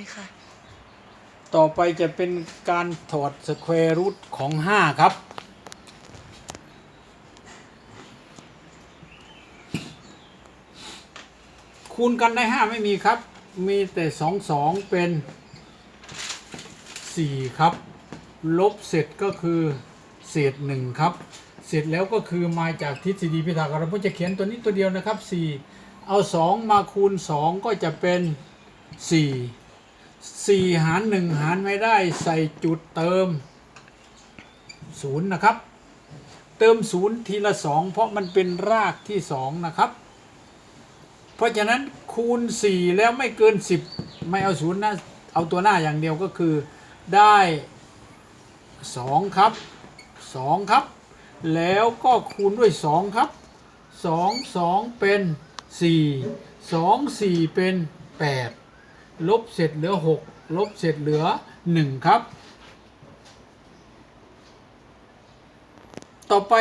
เลยค่ะ ต่อไปจะเป็นการถอดสแควร์รูทของ5ครับ คูณกันได้5ไม่มีครับ มีแต่2 2เป็น4ครับ ลบเสร็จก็คือเศษ1ครับ เสร็จแล้วก็คือมาจากทฤษฎีพิธาโกรัสผมจะเขียนตัวนี้ตัวเดียวนะครับ 4 เอา 2 มาคูณ 2 ก็จะเป็น 4 สี่หารหนึ่งหารไม่ได้ใส่จุดเติมศูนย์นะครับ เติมศูนย์ทีละสองเพราะมันเป็นรากที่สองนะครับ เพราะฉะนั้นคูณสี่แล้วไม่เกินสิบไม่เอาศูนย์นะ เอาตัวหน้าอย่างเดียวก็คือได้สองครับสองครับ แล้วก็คูณด้วยสองครับสองสองเป็นสี่สองสี่เป็นแปด ลบเสร็จเหลือ 6 ลบเสร็จเหลือ 1 ครับ ต่อไป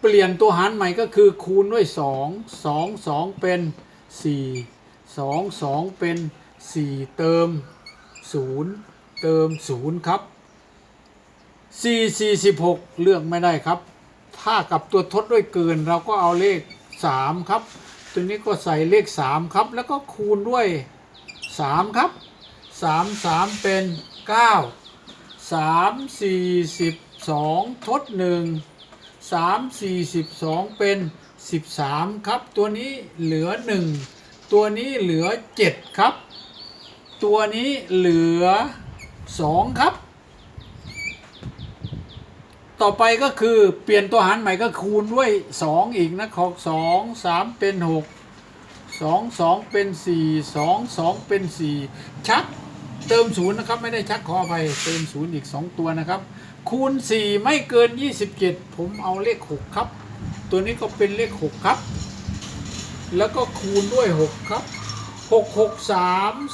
เปลี่ยนตัวหารใหม่ก็คือคูณด้วย 2 2 2 เป็น 4 2 2 เป็น 4 เติม 0 เติม 0 ครับ 4 46เลือกไม่ได้ครับ ถ้ากับตัวทดด้วยเกินเราก็เอาเลข 3 ครับ ตัวนี้ก็ใส่เลข 3 ครับ แล้วก็คูณด้วย สามครับสามสามเป็นเก้าสามสี่สิบสองทดหนึ่งสามสี่สิบสองเป็นสิบสามครับ ตัวนี้เหลือหนึ่งตัวนี้เหลือเจ็ดครับ ตัวนี้เหลือสองครับ ต่อไปก็คือเปลี่ยนตัวหารใหม่ก็คูณด้วย2อีกนะขอสองสามเป็นหก 6 2 2เป็น4 2 2เป็น4ชักเติมศูนย์นะครับ ไม่ได้ชักขออภัยเติมศูนย์อีก2ตัวนะครับ คูณ4ไม่เกิน27ผมเอาเลข6ครับ ตัวนี้ก็เป็นเลข6ครับ แล้วก็คูณด้วย6ครับ6 6 3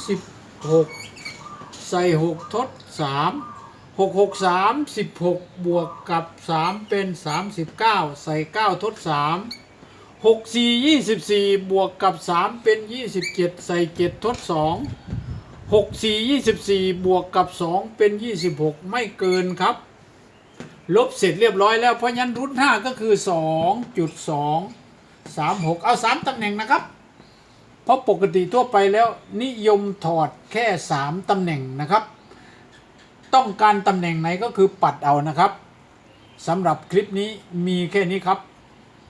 16ใส่6ทด3 6 6 3 16บวกกับ3เป็น39ใส่9ทด 3 6 4 24บวกกับ3เป็น27ใส่7ทด2 6 4 24บวกกับ2เป็น26ไม่เกินครับ ลบเสร็จเรียบร้อยแล้วเพราะฉะนั้นรุ่น5ก็คือ2.2 36เอา3ตำแหน่งนะครับ เพราะปกติทั่วไปแล้วนิยมถอดแค่3ตำแหน่งนะครับ ต้องการตำแหน่งไหนก็คือปัดเอานะครับสำหรับคลิปนี้มีแค่นี้ครับ